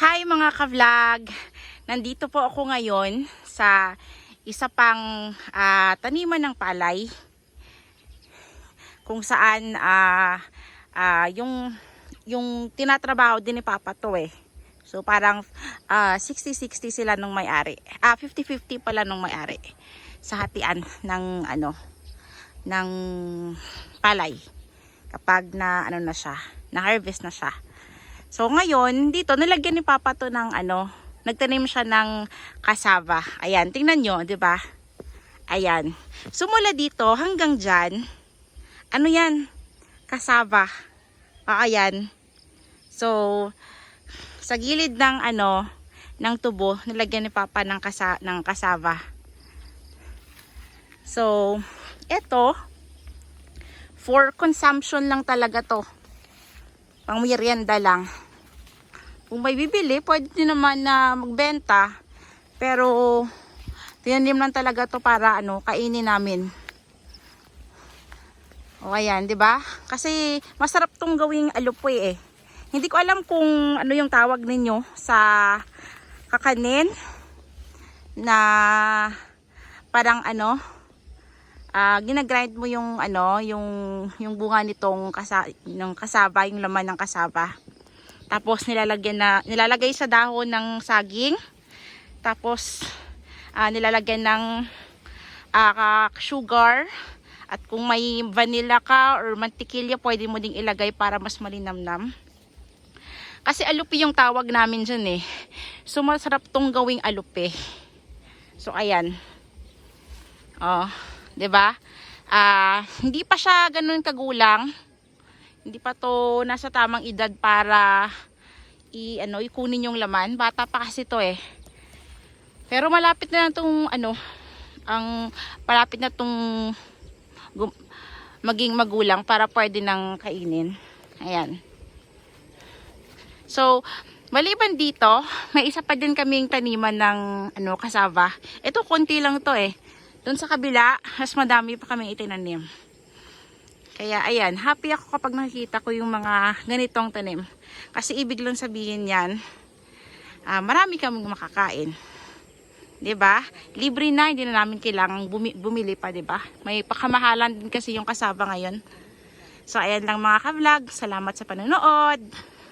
Hi mga ka-vlog! Nandito po ako ngayon sa isa pang ah, taniman ng palay kung saan ah, ah, yung yung tinatrabaho din ni Papa to eh. So parang ah, 60-60 sila nung may-ari. Ah 50-50 pala nung may-ari sa hatian ng ano ng palay kapag na ano na siya, na harvest na siya. So ngayon, dito nilagyan ni Papa to ng ano, nagtanim siya ng kasava. Ayan, tingnan nyo, 'di ba? Ayan. Sumula dito hanggang diyan. Ano 'yan? Kasava. Ah, ayan. So sa gilid ng ano ng tubo, nilagyan ni Papa ng kasa ng kasava. So, eto for consumption lang talaga to pang merienda lang. Kung may bibili, pwede din naman na magbenta. Pero, tinanim lang talaga to para ano, kainin namin. O ayan, di ba? Kasi masarap tong gawing alupoy eh. Hindi ko alam kung ano yung tawag ninyo sa kakanin na parang ano, ah ginagrind mo yung ano, yung yung bunga nitong kasa, ng kasaba, yung laman ng kasaba. Tapos nilalagyan na nilalagay sa dahon ng saging. Tapos ah, nilalagyan ng ah, sugar at kung may vanilla ka or mantikilya, pwede mo ding ilagay para mas malinamnam. Kasi alupi yung tawag namin dyan eh. So masarap tong gawing alupi. So ayan. Oh. 'Di ba? Ah, hindi pa siya ganoon kagulang. Hindi pa to nasa tamang edad para i ano, ikunin yung laman. Bata pa kasi to eh. Pero malapit na tong ano, ang malapit na tong maging magulang para pwede nang kainin. Ayan. So, maliban dito, may isa pa din kaming taniman ng ano, kasava. Ito konti lang to eh. Doon sa kabila, mas madami pa kaming itinanim. Kaya ayan, happy ako kapag nakikita ko yung mga ganitong tanim. Kasi ibig lang sabihin yan, ah, marami kaming makakain. 'Di ba? Libre na, hindi na namin kailangang bumi- bumili pa, 'di ba? May pakamahalan din kasi yung kasaba ngayon. So ayan lang mga ka-vlog, salamat sa panonood.